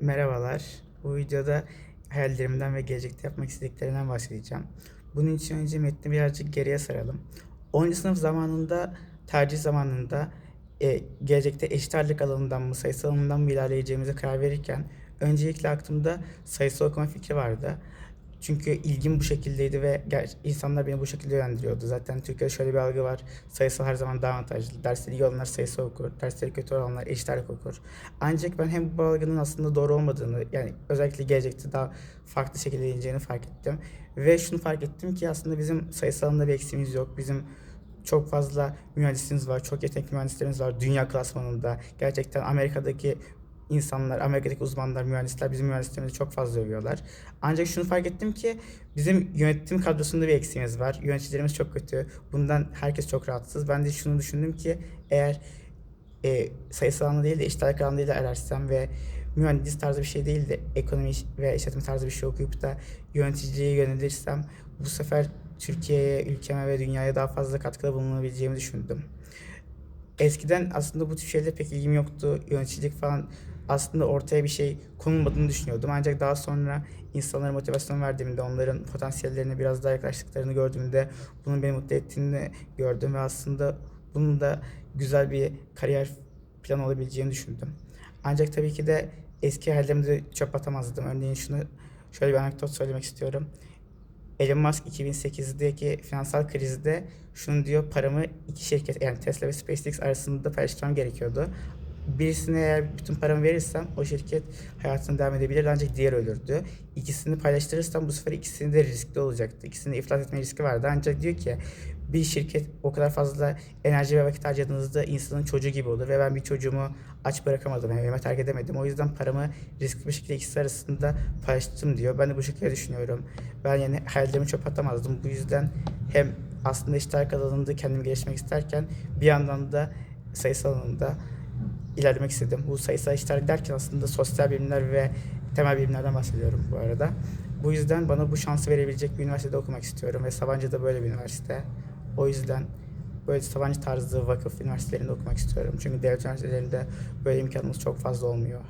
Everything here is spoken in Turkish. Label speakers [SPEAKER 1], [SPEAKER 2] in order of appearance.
[SPEAKER 1] Merhabalar. Bu videoda hayallerimden ve gelecekte yapmak istediklerimden bahsedeceğim. Bunun için önce metni birazcık geriye saralım. 10. sınıf zamanında, tercih zamanında e, gelecekte eşit ağırlık alanından mı, sayısal alanından mı ilerleyeceğimize karar verirken öncelikle aklımda sayısal okuma fikri vardı. Çünkü ilgim bu şekildeydi ve insanlar beni bu şekilde yönlendiriyordu. Zaten Türkiye'de şöyle bir algı var. Sayısal her zaman daha avantajlı. Dersleri iyi olanlar sayısal okur. Dersleri kötü olanlar eşit ağırlık okur. Ancak ben hem bu algının aslında doğru olmadığını yani özellikle gelecekte daha farklı şekilde ineceğini fark ettim. Ve şunu fark ettim ki aslında bizim sayısal alanında bir eksiğimiz yok. Bizim çok fazla mühendisimiz var, çok yetenekli mühendislerimiz var dünya klasmanında. Gerçekten Amerika'daki insanlar, Amerika'daki uzmanlar, mühendisler bizim mühendislerimizi çok fazla övüyorlar. Ancak şunu fark ettim ki bizim yönetim kadrosunda bir eksiğimiz var. Yöneticilerimiz çok kötü. Bundan herkes çok rahatsız. Ben de şunu düşündüm ki eğer e, sayısal alanda değil de ağırlık alanında ilerlersem ve mühendis tarzı bir şey değil de ekonomi ve işletme tarzı bir şey okuyup da yöneticiliğe yönelirsem bu sefer Türkiye'ye, ülkeme ve dünyaya daha fazla katkıda bulunabileceğimi düşündüm. Eskiden aslında bu tür şeylere pek ilgim yoktu. Yöneticilik falan aslında ortaya bir şey konulmadığını düşünüyordum. Ancak daha sonra insanlara motivasyon verdiğimde, onların potansiyellerine biraz daha yaklaştıklarını gördüğümde bunun beni mutlu ettiğini gördüm ve aslında bunun da güzel bir kariyer planı olabileceğini düşündüm. Ancak tabii ki de eski hayallerimi de çöp atamazdım. Örneğin şunu şöyle bir anekdot söylemek istiyorum. Elon Musk 2008'deki finansal krizde şunu diyor paramı iki şirket yani Tesla ve SpaceX arasında paylaşmam gerekiyordu. Birisine eğer bütün paramı verirsem o şirket hayatına devam edebilir ancak diğer ölürdü. İkisini paylaştırırsam bu sefer ikisinin de riskli olacaktı. İkisinin de iflas etme riski vardı. Ancak diyor ki bir şirket o kadar fazla enerji ve vakit harcadığınızda insanın çocuğu gibi olur ve ben bir çocuğumu aç bırakamadım, evime terk edemedim. O yüzden paramı riskli bir şekilde ikisi arasında paylaştım diyor. Ben de bu şekilde düşünüyorum. Ben yani hayallerimi çöp atamazdım. Bu yüzden hem aslında işler alanında kendimi geliştirmek isterken bir yandan da sayısal alanında ilerlemek istedim. Bu sayısal işler derken aslında sosyal bilimler ve temel bilimlerden bahsediyorum bu arada. Bu yüzden bana bu şansı verebilecek bir üniversitede okumak istiyorum ve Sabancı da böyle bir üniversite. O yüzden böyle Sabancı tarzı vakıf üniversitelerinde okumak istiyorum. Çünkü devlet üniversitelerinde böyle imkanımız çok fazla olmuyor.